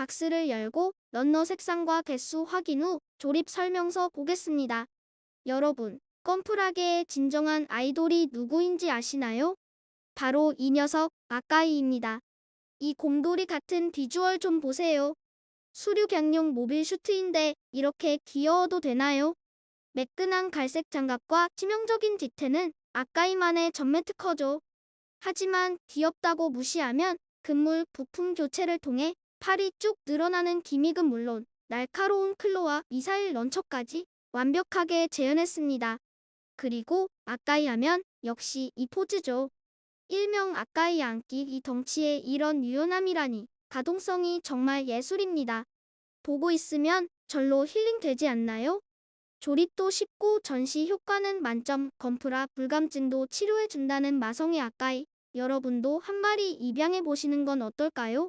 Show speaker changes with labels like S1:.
S1: 박스를 열고 런너 색상과 개수 확인 후 조립 설명서 보겠습니다. 여러분, 껌프라게의 진정한 아이돌이 누구인지 아시나요? 바로 이 녀석 아까이입니다. 이 곰돌이 같은 비주얼 좀 보세요. 수륙양용 모빌 슈트인데 이렇게 귀여워도 되나요? 매끈한 갈색 장갑과 치명적인 뒤태는 아까이만의 전매 특허죠. 하지만 귀엽다고 무시하면 금물 부품 교체를 통해 팔이 쭉 늘어나는 기믹은 물론 날카로운 클로와 미사일 런처까지 완벽하게 재현했습니다. 그리고 아까이 하면 역시 이 포즈죠. 일명 아까이 안기 이 덩치에 이런 유연함이라니 가동성이 정말 예술입니다. 보고 있으면 절로 힐링되지 않나요? 조립도 쉽고 전시 효과는 만점 건프라 불감증도 치료해준다는 마성의 아까이 여러분도 한 마리 입양해 보시는 건 어떨까요?